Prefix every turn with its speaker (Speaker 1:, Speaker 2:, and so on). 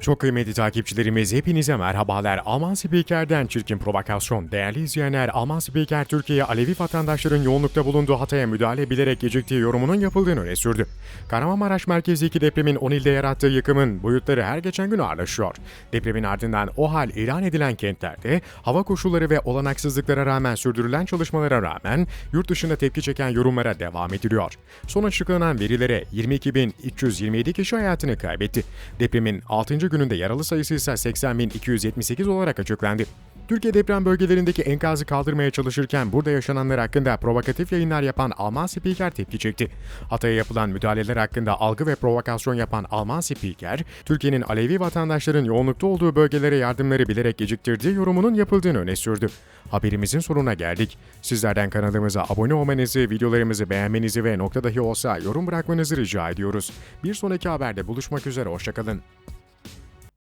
Speaker 1: Çok kıymetli takipçilerimiz hepinize merhabalar. Alman spikerden çirkin provokasyon. Değerli izleyenler, Alman spiker Türkiye'ye Alevi vatandaşların yoğunlukta bulunduğu Hatay'a müdahale bilerek geciktiği yorumunun yapıldığını öne sürdü. Kahramanmaraş merkezdeki depremin 10 ilde yarattığı yıkımın boyutları her geçen gün ağırlaşıyor. Depremin ardından o hal ilan edilen kentlerde hava koşulları ve olanaksızlıklara rağmen sürdürülen çalışmalara rağmen yurt dışında tepki çeken yorumlara devam ediliyor. Son açıklanan verilere 22.327 kişi hayatını kaybetti. Depremin 6. gününde yaralı sayısı ise 80.278 olarak açıklandı. Türkiye deprem bölgelerindeki enkazı kaldırmaya çalışırken burada yaşananlar hakkında provokatif yayınlar yapan Alman spiker tepki çekti. Hatay'a yapılan müdahaleler hakkında algı ve provokasyon yapan Alman spiker, Türkiye'nin Alevi vatandaşların yoğunlukta olduğu bölgelere yardımları bilerek geciktirdiği yorumunun yapıldığını öne sürdü. Haberimizin sonuna geldik. Sizlerden kanalımıza abone olmanızı, videolarımızı beğenmenizi ve nokta dahi olsa yorum bırakmanızı rica ediyoruz. Bir sonraki haberde buluşmak üzere, hoşçakalın.